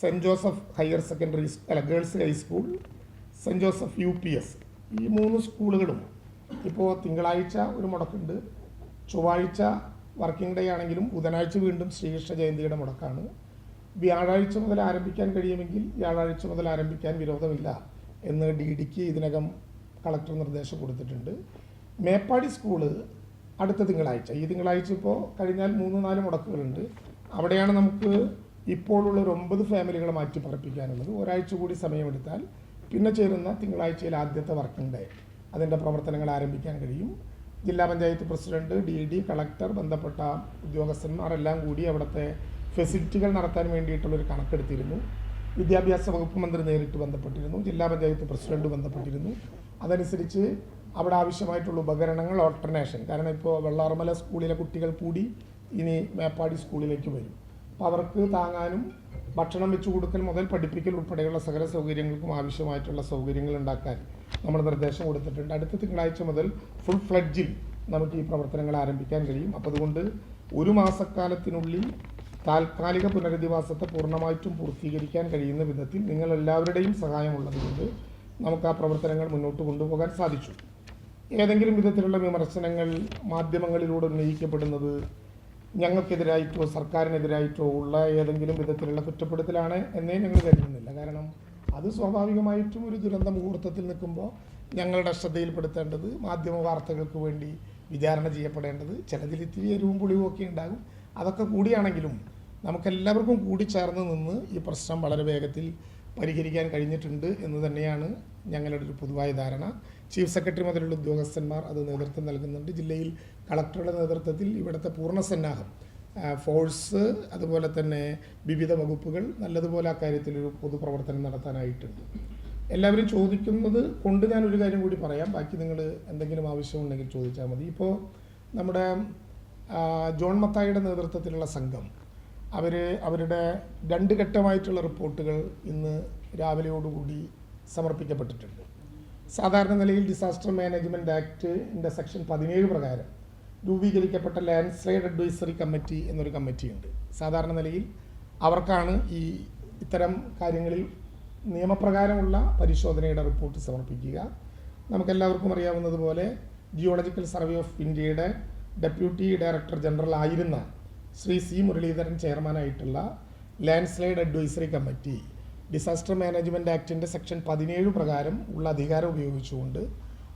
Saint Joseph higher secondary അല്ല girls high school Saint Joseph U P S. ഈ മൂന്ന് സ്കൂളുകളും ഇപ്പോൾ തിങ്കളാഴ്ച ഒരു മുടക്കുണ്ട്. ചൊവ്വാഴ്ച വർക്കിംഗ് ഡേ ആണെങ്കിലും ബുധനാഴ്ച വീണ്ടും ശ്രീകൃഷ്ണ ജയന്തിയുടെ മുടക്കാണ്. വ്യാഴാഴ്ച മുതൽ ആരംഭിക്കാൻ കഴിയുമെങ്കിൽ വ്യാഴാഴ്ച മുതൽ ആരംഭിക്കാൻ വിരോധമില്ല എന്ന് ഡി ഡിക്ക് ഇതിനകം കളക്ടർ നിർദ്ദേശം കൊടുത്തിട്ടുണ്ട്. മേപ്പാടി സ്കൂൾ അടുത്ത തിങ്കളാഴ്ച. ഈ തിങ്കളാഴ്ച ഇപ്പോൾ കഴിഞ്ഞാൽ മൂന്ന് നാല് മുടക്കുകളുണ്ട്. അവിടെയാണ് നമുക്ക് ഇപ്പോഴുള്ള ഒരു ഒമ്പത് ഫാമിലികളെ മാറ്റി പറപ്പിക്കാനുള്ളത്. ഒരാഴ്ച കൂടി സമയമെടുത്താൽ പിന്നെ ചേരുന്ന തിങ്കളാഴ്ചയിൽ ആദ്യത്തെ വർക്കിംഗ് ഡേ. അതിന്റെ പ്രവർത്തനങ്ങൾ ആരംഭിക്കാൻ കഴിയും. ജില്ലാ panchayat president D D collector ബന്ധപ്പെട്ട ഉദ്യോഗസ്ഥന്മാരെല്ലാം കൂടി അവിടുത്തെ ഫെസിലിറ്റികൾ നടത്താൻ വേണ്ടിയിട്ടുള്ളൊരു കണക്കെടുത്തിരുന്നു. വിദ്യാഭ്യാസ വകുപ്പ് മന്ത്രി നേരിട്ട് ബന്ധപ്പെട്ടിരുന്നു. ജില്ലാ പഞ്ചായത്ത് പ്രസിഡന്റ് ബന്ധപ്പെട്ടിരുന്നു. അതനുസരിച്ച് അവിടെ ആവശ്യമായിട്ടുള്ള ഉപകരണങ്ങൾ ഓൾട്ടർനേഷൻ കാരണം ഇപ്പോൾ വെള്ളാർമല സ്കൂളിലെ കുട്ടികൾ കൂടി ഇനി മേപ്പാടി സ്കൂളിലേക്ക് വരും. അപ്പോൾ അവർക്ക് താങ്ങാനും ഭക്ഷണം വെച്ച് കൊടുക്കൽ മുതൽ പഠിപ്പിക്കൽ ഉൾപ്പെടെയുള്ള സകല സൗകര്യങ്ങൾക്കും ആവശ്യമായിട്ടുള്ള സൗകര്യങ്ങൾ ഉണ്ടാക്കാൻ നമ്മൾ നിർദ്ദേശം കൊടുത്തിട്ടുണ്ട്. അടുത്ത തിങ്കളാഴ്ച മുതൽ ഫുൾ ഫ്ലഡ്ജിൽ നമുക്ക് ഈ പ്രവർത്തനങ്ങൾ ആരംഭിക്കാൻ കഴിയും. അപ്പോൾ അതുകൊണ്ട് ഒരു മാസക്കാലത്തിനുള്ളിൽ താൽക്കാലിക പുനരധിവാസത്തെ പൂർണമായിട്ടും പൂർത്തീകരിക്കാൻ കഴിയുന്ന വിധത്തിൽ നിങ്ങൾ എല്ലാവരുടെയും സഹായമുള്ളതുകൊണ്ട് നമുക്ക് ആ പ്രവർത്തനങ്ങൾ മുന്നോട്ട് കൊണ്ടുപോകാൻ സാധിച്ചു. ഏതെങ്കിലും വിധത്തിലുള്ള വിമർശനങ്ങൾ മാധ്യമങ്ങളിലൂടെ ഉന്നയിക്കപ്പെടുന്നത് ഞങ്ങൾക്കെതിരായിട്ടോ സർക്കാരിനെതിരായിട്ടോ ഉള്ള ഏതെങ്കിലും വിധത്തിലുള്ള കുറ്റപ്പെടുത്തലാണ് എന്നേ ഞങ്ങൾ കരുതുന്നില്ല. കാരണം അത് സ്വാഭാവികമായിട്ടും ഒരു ദുരന്ത മുഹൂർത്തത്തിൽ നിൽക്കുമ്പോൾ ഞങ്ങളുടെ ശ്രദ്ധയിൽപ്പെടുത്തേണ്ടത് മാധ്യമ വാർത്തകൾക്ക് വേണ്ടി വിചാരണ ചെയ്യപ്പെടേണ്ടത് ചിലതിൽ ഇത്തിരി എരിവും പുളിവും ഒക്കെ ഉണ്ടാകും. അതൊക്കെ കൂടിയാണെങ്കിലും നമുക്കെല്ലാവർക്കും കൂടി ചേർന്ന് നിന്ന് ഈ പ്രശ്നം വളരെ വേഗത്തിൽ പരിഹരിക്കാൻ കഴിഞ്ഞിട്ടുണ്ട് എന്ന് തന്നെയാണ് ഞങ്ങളുടെ ഒരു പൊതുവായ ധാരണ. ചീഫ് സെക്രട്ടറി മുതലുള്ള ഉദ്യോഗസ്ഥന്മാർ അത് നേതൃത്വം നൽകുന്നുണ്ട്. ജില്ലയിൽ കളക്ടറുടെ നേതൃത്വത്തിൽ ഇവിടുത്തെ പൂർണ സന്നാഹം ഫോഴ്സ് അതുപോലെ തന്നെ വിവിധ വകുപ്പുകൾ നല്ലതുപോലെ ആ കാര്യത്തിലൊരു പൊതുപ്രവർത്തനം നടത്താനായിട്ടുണ്ട്. എല്ലാവരും ചോദിക്കുന്നത് കൊണ്ട് ഞാൻ ഒരു കാര്യം കൂടി പറയാം. ബാക്കി നിങ്ങൾ എന്തെങ്കിലും ആവശ്യമുണ്ടെങ്കിൽ ചോദിച്ചാൽ മതി. ഇപ്പോൾ നമ്മുടെ ജോൺ മത്തായിയുടെ നേതൃത്വത്തിലുള്ള സംഘം അവർ അവരുടെ രണ്ട് ഘട്ടമായിട്ടുള്ള റിപ്പോർട്ടുകൾ ഇന്ന് രാവിലെയോടുകൂടി സമർപ്പിക്കപ്പെട്ടിട്ടുണ്ട്. സാധാരണ നിലയിൽ ഡിസാസ്റ്റർ മാനേജ്മെന്റ് ആക്ടിന്റെ സെക്ഷൻ പതിനേഴ് പ്രകാരം രൂപീകരിക്കപ്പെട്ട ലാൻഡ് സ്ലൈഡ് അഡ്വൈസറി കമ്മിറ്റി എന്നൊരു കമ്മിറ്റിയുണ്ട് സാധാരണ നിലയിൽ അവർക്കാണ് ഈ ഇത്തരം കാര്യങ്ങളിൽ നിയമപ്രകാരമുള്ള പരിശോധനയുടെ റിപ്പോർട്ട് സമർപ്പിക്കുക. നമുക്കെല്ലാവർക്കും അറിയാവുന്നതുപോലെ ജിയോളജിക്കൽ സർവേ ഓഫ് ഇന്ത്യയുടെ ഡെപ്യൂട്ടി ഡയറക്ടർ ജനറൽ ആയിരുന്ന Shri C Muraleedharan ചെയർമാനായിട്ടുള്ള landslide advisory committee disaster management ആക്ടിന്റെ section പതിനേഴ് പ്രകാരം ഉള്ള അധികാരം ഉപയോഗിച്ചുകൊണ്ട്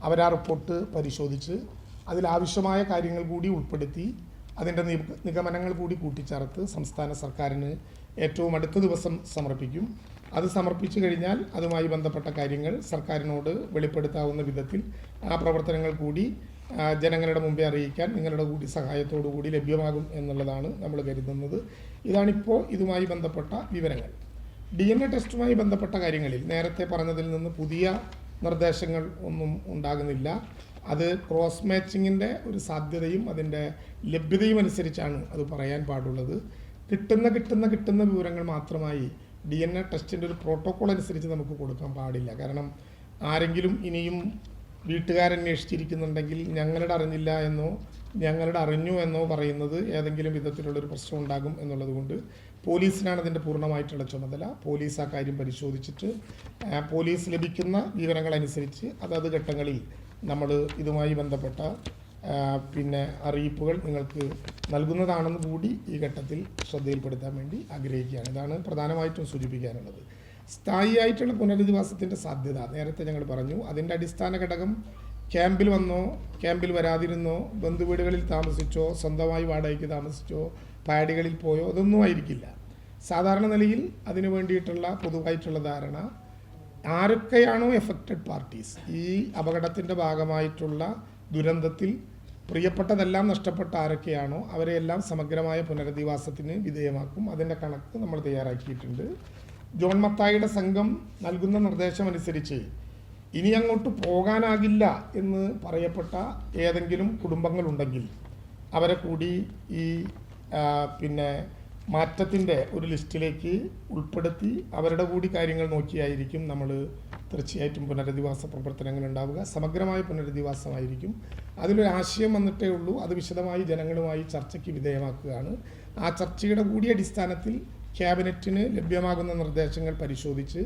അവർ ആ റിപ്പോർട്ട് പരിശോധിച്ച് അതിലാവശ്യമായ കാര്യങ്ങൾ കൂടി ഉൾപ്പെടുത്തി അതിന്റെ നിഗമനങ്ങൾ കൂടി കൂട്ടിച്ചേർത്ത് സംസ്ഥാന സർക്കാരിന് ഏറ്റവും അടുത്ത ദിവസം സമർപ്പിക്കും. അത് സമർപ്പിച്ചു കഴിഞ്ഞാൽ അതുമായി ബന്ധപ്പെട്ട കാര്യങ്ങൾ സർക്കാരിനോട് വെളിപ്പെടുത്താവുന്ന വിധത്തിൽ ആ പ്രവർത്തനങ്ങൾ കൂടി ജനങ്ങളുടെ മുമ്പേ അറിയിക്കാൻ നിങ്ങളുടെ കൂടി സഹായത്തോടു കൂടി ലഭ്യമാകും എന്നുള്ളതാണ് നമ്മൾ കരുതുന്നത്. ഇതാണിപ്പോൾ ഇതുമായി ബന്ധപ്പെട്ട വിവരങ്ങൾ. ഡി എൻ എ ടെസ്റ്റുമായി ബന്ധപ്പെട്ട കാര്യങ്ങളിൽ നേരത്തെ പറഞ്ഞതിൽ നിന്ന് പുതിയ നിർദ്ദേശങ്ങൾ ഒന്നും ഉണ്ടാകുന്നില്ല. അത് ക്രോസ് മാച്ചിങ്ങിന്റെ ഒരു സാധ്യതയും അതിന്റെ ലഭ്യതയും അനുസരിച്ചാണ് അത് പറയാൻ പാടുള്ളത്. കിട്ടുന്ന കിട്ടുന്ന കിട്ടുന്ന വിവരങ്ങൾ മാത്രമായി ഡി എൻ എ ടെസ്റ്റിന്റെ ഒരു പ്രോട്ടോക്കോൾ അനുസരിച്ച് നമുക്ക് കൊടുക്കാൻ പാടില്ല. കാരണം ആരെങ്കിലും ഇനിയും വീട്ടുകാരന്വേഷിച്ചിരിക്കുന്നുണ്ടെങ്കിൽ ഞങ്ങളുടെ അറിഞ്ഞില്ല എന്നോ ഞങ്ങളുടെ അറിഞ്ഞു എന്നോ പറയുന്നത് ഏതെങ്കിലും വിധത്തിലുള്ളൊരു പ്രശ്നം ഉണ്ടാകും എന്നുള്ളത് കൊണ്ട് പോലീസിനാണ് അതിന്റെ പൂർണമായിട്ടുള്ള ചുമതല. പോലീസ് ആ കാര്യം പരിശോധിച്ചിട്ട് പോലീസ് ലഭിക്കുന്ന വിവരങ്ങളനുസരിച്ച് അതത് ഘട്ടങ്ങളിൽ നമ്മൾ ഇതുമായി ബന്ധപ്പെട്ട പിന്നെ അറിയിപ്പുകൾ നിങ്ങൾക്ക് നൽകുന്നതാണെന്ന് കൂടി ഈ ഘട്ടത്തിൽ ശ്രദ്ധയിൽപ്പെടുത്താൻ വേണ്ടി ആഗ്രഹിക്കുകയാണ്. ഇതാണ് പ്രധാനമായിട്ടും സൂചിപ്പിക്കാനുള്ളത്. സ്ഥായിയായിട്ടുള്ള പുനരധിവാസത്തിന്റെ സാധ്യത. നേരത്തെ ഞങ്ങൾ പറഞ്ഞു അതിന്റെ അടിസ്ഥാന ഘടകം ക്യാമ്പിൽ വന്നോ ക്യാമ്പിൽ വരാതിരുന്നോ ബന്ധുവീടുകളിൽ താമസിച്ചോ സ്വന്തമായി വാടകയ്ക്ക് താമസിച്ചോ പാടികളിൽ പോയോ അതൊന്നും ആയിരിക്കില്ല. സാധാരണ നിലയിൽ അതിനു വേണ്ടിയിട്ടുള്ള പൊതുവായിട്ടുള്ള ധാരണ ആരൊക്കെയാണോ എഫക്റ്റഡ് പാർട്ടീസ് ഈ അപകടത്തിന്റെ ഭാഗമായിട്ടുള്ള ദുരന്തത്തിൽ പ്രിയപ്പെട്ടതെല്ലാം നഷ്ടപ്പെട്ട ആരൊക്കെയാണോ അവരെയെല്ലാം സമഗ്രമായ പുനരധിവാസത്തിന് വിധേയമാക്കും. അതിന്റെ കണക്ക് നമ്മൾ തയ്യാറാക്കിയിട്ടുണ്ട്. ജോൺ മത്തായിയുടെ സംഘം നൽകുന്ന നിർദ്ദേശമനുസരിച്ച് ഇനി അങ്ങോട്ട് പോകാനാകില്ല എന്ന് പറയപ്പെട്ട ഏതെങ്കിലും കുടുംബങ്ങളുണ്ടെങ്കിൽ അവരെ കൂടി ഈ പിന്നെ മാറ്റത്തിന്റെ ഒരു ലിസ്റ്റിലേക്ക് ഉൾപ്പെടുത്തി അവരുടെ കൂടി കാര്യങ്ങൾ നോക്കിയായിരിക്കും നമ്മൾ തീർച്ചയായിട്ടും പുനരധിവാസ പ്രവർത്തനങ്ങൾ ഉണ്ടാവുക. സമഗ്രമായ പുനരധിവാസമായിരിക്കും. അതിലൊരു ആശയം വന്നിട്ടേ ഉള്ളൂ. അത് വിശദമായി ജനങ്ങളുമായി ചർച്ചയ്ക്ക് വിധേയമാക്കുകയാണ്. ആ ചർച്ചയുടെ കൂടി അടിസ്ഥാനത്തിൽ ക്യാബിനറ്റിന് ലഭ്യമാകുന്ന നിർദ്ദേശങ്ങൾ പരിശോധിച്ച്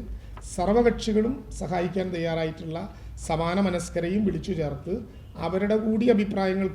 സർവകക്ഷികളും സഹായിക്കാൻ തയ്യാറായിട്ടുള്ള സമാന മനസ്കരെയും വിളിച്ചു ചേർത്ത് അവരുടെ കൂടി അഭിപ്രായങ്ങൾ